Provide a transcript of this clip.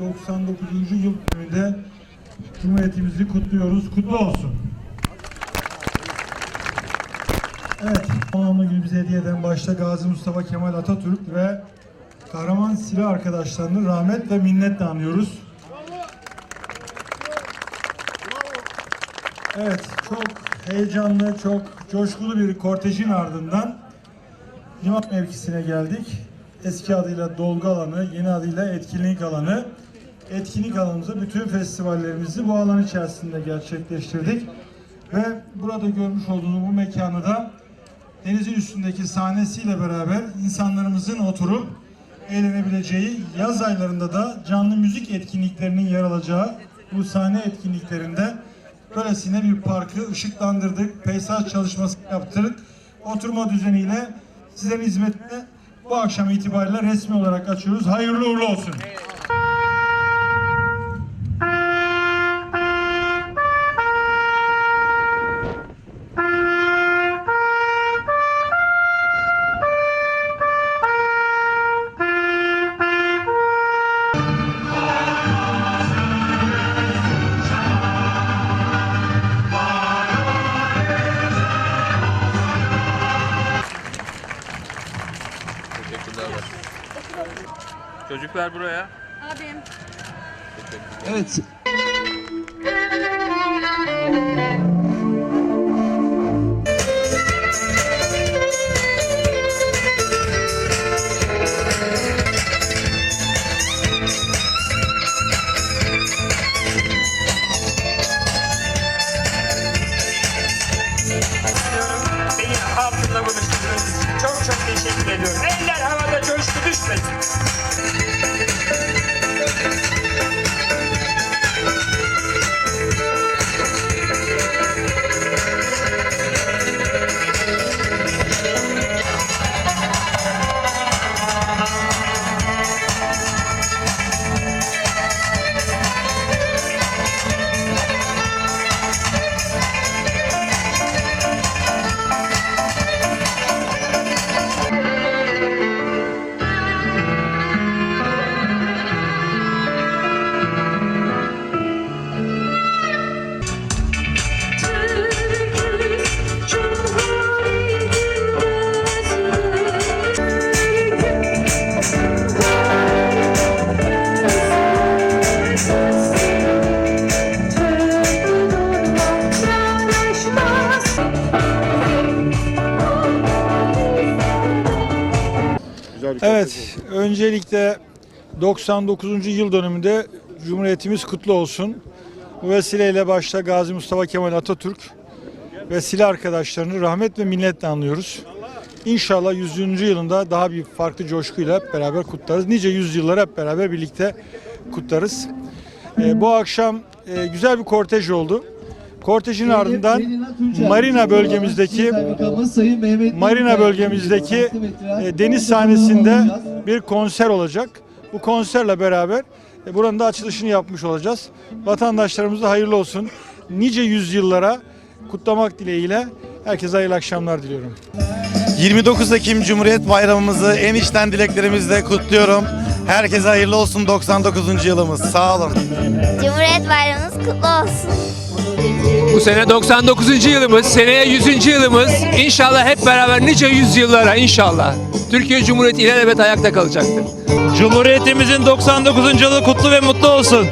99. yıl dönümünde Cumhuriyetimizi kutluyoruz. Kutlu olsun. Evet, anlamlı günü bize hediye eden başta Gazi Mustafa Kemal Atatürk ve kahraman silah arkadaşlarını rahmet ve minnetle anıyoruz. Evet, çok heyecanlı, çok coşkulu bir kortejin ardından liman mevkisine geldik. Eski adıyla dolgu alanı, yeni adıyla etkinlik alanı. Etkinlik alanımızda bütün festivallerimizi bu alan içerisinde gerçekleştirdik. Ve burada görmüş olduğunuz bu mekanı da denizin üstündeki sahnesiyle beraber insanlarımızın oturup eğlenebileceği, yaz aylarında da canlı müzik etkinliklerinin yer alacağı bu sahne etkinliklerinde böylesine bir parkı ışıklandırdık, peyzaj çalışması yaptırdık. Oturma düzeniyle sizlerin hizmetine bu akşam itibariyle resmi olarak açıyoruz. Hayırlı uğurlu olsun. Teşekkürler. Çocuklar buraya. Abim. Evet. Çok çok teşekkür ediyorum. Robinson. Düşmesin. Evet, öncelikle 99. yıl dönümünde Cumhuriyetimiz kutlu olsun. Bu vesileyle başta Gazi Mustafa Kemal Atatürk ve silah arkadaşlarını rahmet ve minnetle anlıyoruz. İnşallah 100. yılında daha bir farklı coşkuyla hep beraber kutlarız. Nice yüzyılları hep beraber birlikte kutlarız. Ee, bu akşam e, güzel bir kortej oldu. Kortejin ardından Marina bölgemizdeki Marina bölgemizdeki e, deniz sahnesinde bir konser olacak. Bu konserle beraber e, buranın da açılışını yapmış olacağız. Vatandaşlarımıza hayırlı olsun. Nice yüzyıllara kutlamak dileğiyle herkese hayırlı akşamlar diliyorum. 29 Ekim Cumhuriyet Bayramımızı en içten dileklerimizle kutluyorum. Herkese hayırlı olsun 99. yılımız. Sağ olun. Cumhuriyet Bayramınız kutlu olsun. Bu sene 99. yılımız, seneye 100. yılımız. İnşallah hep beraber nice yüzyıllara inşallah. Türkiye Cumhuriyeti ilelebet ayakta kalacaktır. Cumhuriyetimizin 99. yılı kutlu ve mutlu olsun.